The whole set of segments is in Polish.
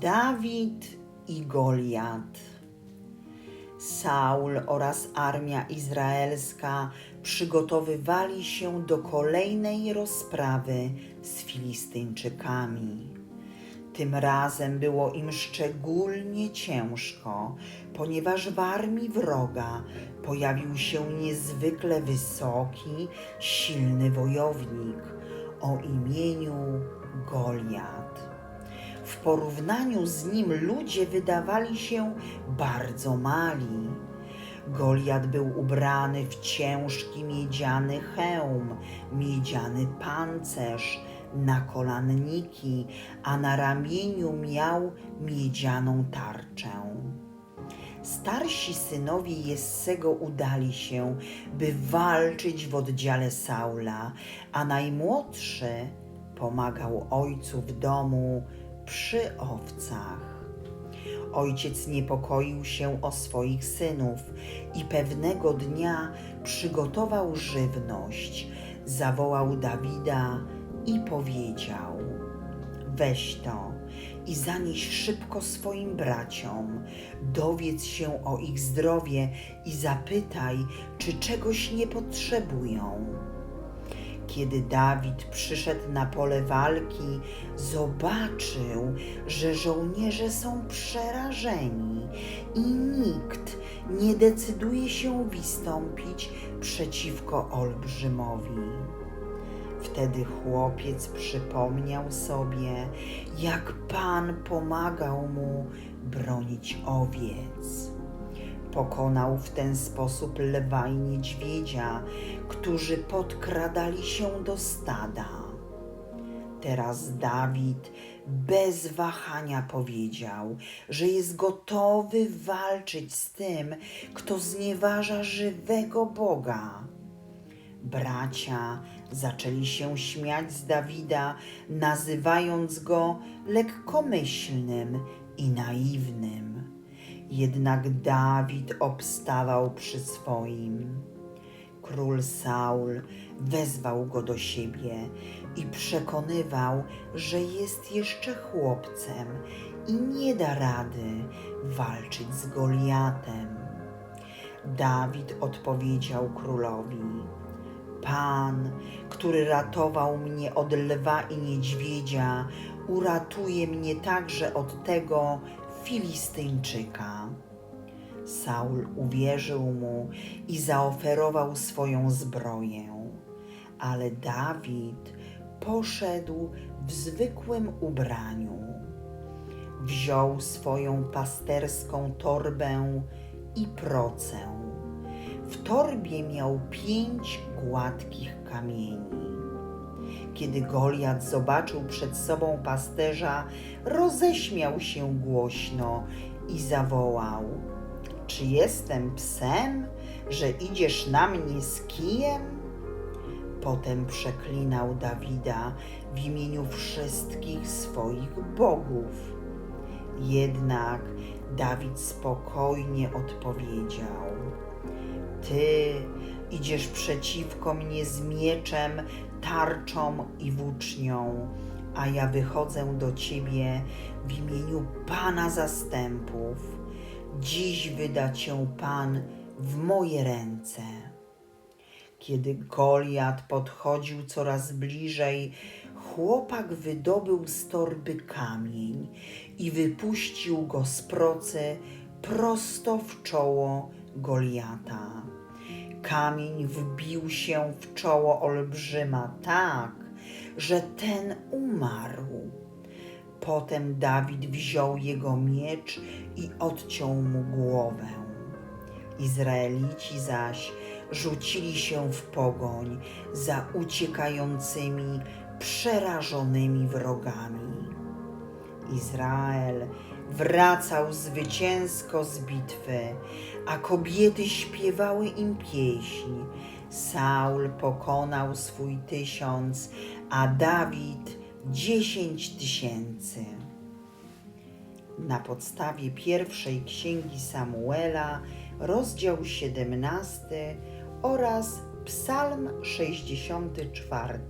Dawid i Goliat. Saul oraz armia izraelska przygotowywali się do kolejnej rozprawy z Filistyńczykami. Tym razem było im szczególnie ciężko, ponieważ w armii wroga pojawił się niezwykle wysoki, silny wojownik o imieniu Goliat. W porównaniu z nim ludzie wydawali się bardzo mali. Goliat był ubrany w ciężki miedziany hełm, miedziany pancerz, nakolanniki, a na ramieniu miał miedzianą tarczę. Starsi synowie Jessego udali się, by walczyć w oddziale Saula, a najmłodszy pomagał ojcu w domu przy owcach. Ojciec niepokoił się o swoich synów i pewnego dnia przygotował żywność, zawołał Dawida i powiedział: Weź to i zanieś szybko swoim braciom, dowiedz się o ich zdrowie i zapytaj, czy czegoś nie potrzebują. Kiedy Dawid przyszedł na pole walki, zobaczył, że żołnierze są przerażeni i nikt nie decyduje się wystąpić przeciwko olbrzymowi. Wtedy chłopiec przypomniał sobie, jak Pan pomagał mu bronić owiec. Pokonał w ten sposób lwa i niedźwiedzia, którzy podkradali się do stada. Teraz Dawid bez wahania powiedział, że jest gotowy walczyć z tym, kto znieważa żywego Boga. Bracia zaczęli się śmiać z Dawida, nazywając go lekkomyślnym i naiwnym. Jednak Dawid obstawał przy swoim. Król Saul wezwał go do siebie i przekonywał, że jest jeszcze chłopcem i nie da rady walczyć z Goliatem. Dawid odpowiedział królowi: Pan, który ratował mnie od lwa i niedźwiedzia, uratuje mnie także od tego Filistyńczyka. Saul uwierzył mu i zaoferował swoją zbroję, ale Dawid poszedł w zwykłym ubraniu. Wziął swoją pasterską torbę i procę. W torbie miał pięć gładkich kamieni. Kiedy Goliat zobaczył przed sobą pasterza, roześmiał się głośno i zawołał: Czy jestem psem, że idziesz na mnie z kijem? Potem przeklinał Dawida w imieniu wszystkich swoich bogów. Jednak Dawid spokojnie odpowiedział: Ty idziesz przeciwko mnie z mieczem, tarczą i włócznią, a ja wychodzę do ciebie w imieniu Pana zastępów. Dziś wyda cię Pan w moje ręce. Kiedy Goliat podchodził coraz bliżej, chłopak wydobył z torby kamień i wypuścił go z procy prosto w czoło Goliata. Kamień wbił się w czoło olbrzyma tak, że ten umarł. Potem Dawid wziął jego miecz i odciął mu głowę. Izraelici zaś rzucili się w pogoń za uciekającymi, przerażonymi wrogami. Izrael wracał zwycięsko z bitwy, a kobiety śpiewały im pieśń. Saul pokonał swój tysiąc, a Dawid dziesięć tysięcy. Na podstawie pierwszej księgi Samuela, rozdział 17 oraz Psalm 64.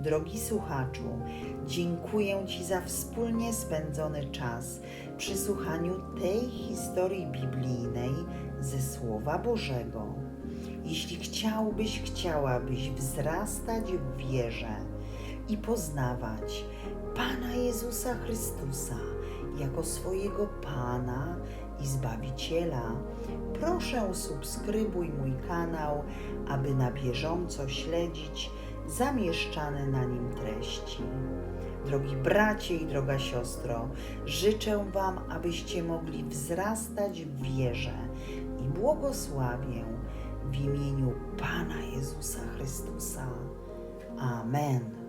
Drogi słuchaczu, dziękuję Ci za wspólnie spędzony czas przy słuchaniu tej historii biblijnej ze Słowa Bożego. Jeśli chciałbyś, chciałabyś wzrastać w wierze i poznawać Pana Jezusa Chrystusa jako swojego Pana i Zbawiciela, proszę subskrybuj mój kanał, aby na bieżąco śledzić zamieszczane na nim treści. Drogi bracie i droga siostro, życzę Wam, abyście mogli wzrastać w wierze i błogosławię w imieniu Pana Jezusa Chrystusa. Amen.